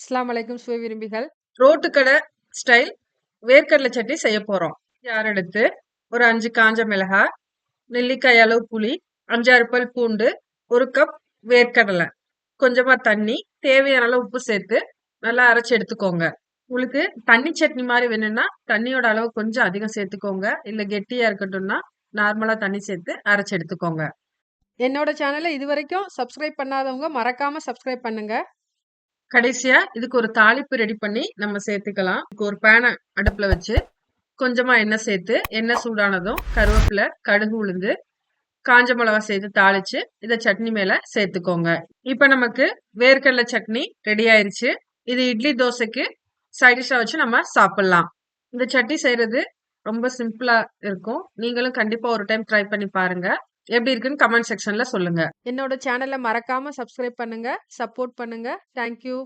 அஸ்ஸலாமு அலைக்கும் சுவை விரும்பிகள். ரோட்டு கடை ஸ்டைல் வேர்க்கடலை சட்னி செய்ய போறோம். ஜார் எடுத்து? ஒரு அஞ்சு காஞ்ச மிளகாய் நெல்லிக்காய் அளவு புளி அஞ்சாறு பல் பூண்டு ஒரு கப் வேர்க்கடலை. கொஞ்சமா தண்ணி தேவையான அளவு உப்பு சேர்த்து நல்லா அரைச்சு எடுத்துக்கோங்க. உங்களுக்கு தண்ணி சட்னி மாதிரி வேணும்னா தண்ணியோட அளவு கொஞ்சம் அதிகம் சேர்த்துக்கோங்க. இல்ல கெட்டியா இருக்கட்டும்னா நார்மலா தண்ணி சேர்த்து அரைச்சு எடுத்துக்கோங்க. என்னோட சேனலை இது வரைக்கும் சப்ஸ்கிரைப் பண்ணாதவங்க மறக்காம சப்ஸ்கிரைப் பண்ணுங்க. கடைசியா இதுக்கு ஒரு தாளிப்பு ரெடி பண்ணி நம்ம சேர்த்துக்கலாம். இதுக்கு ஒரு பேனை அடுப்புல வச்சு கொஞ்சமா எண்ணெய் சேர்த்து எண்ணெய் சூடானதும் கருவேப்பிலை கடுகு உளுந்து காஞ்ச மிளகா சேர்த்து தாளிச்சு இதை சட்னி மேல சேர்த்துக்கோங்க. இப்ப நமக்கு வேர்க்கடலை சட்னி ரெடி ஆயிருச்சு. இது இட்லி தோசைக்கு சைடிஷா வச்சு நம்ம சாப்பிடலாம். இந்த சட்னி செய்யறது ரொம்ப சிம்பிளா இருக்கும். நீங்களும் கண்டிப்பா ஒரு டைம் ட்ரை பண்ணி பாருங்க. எப்படி இருக்குன்னு கமெண்ட் செக்ஷன்ல சொல்லுங்க. என்னோட சேனலை மறக்காம சப்ஸ்கிரைப் பண்ணுங்க சப்போர்ட் பண்ணுங்க. தேங்க்யூ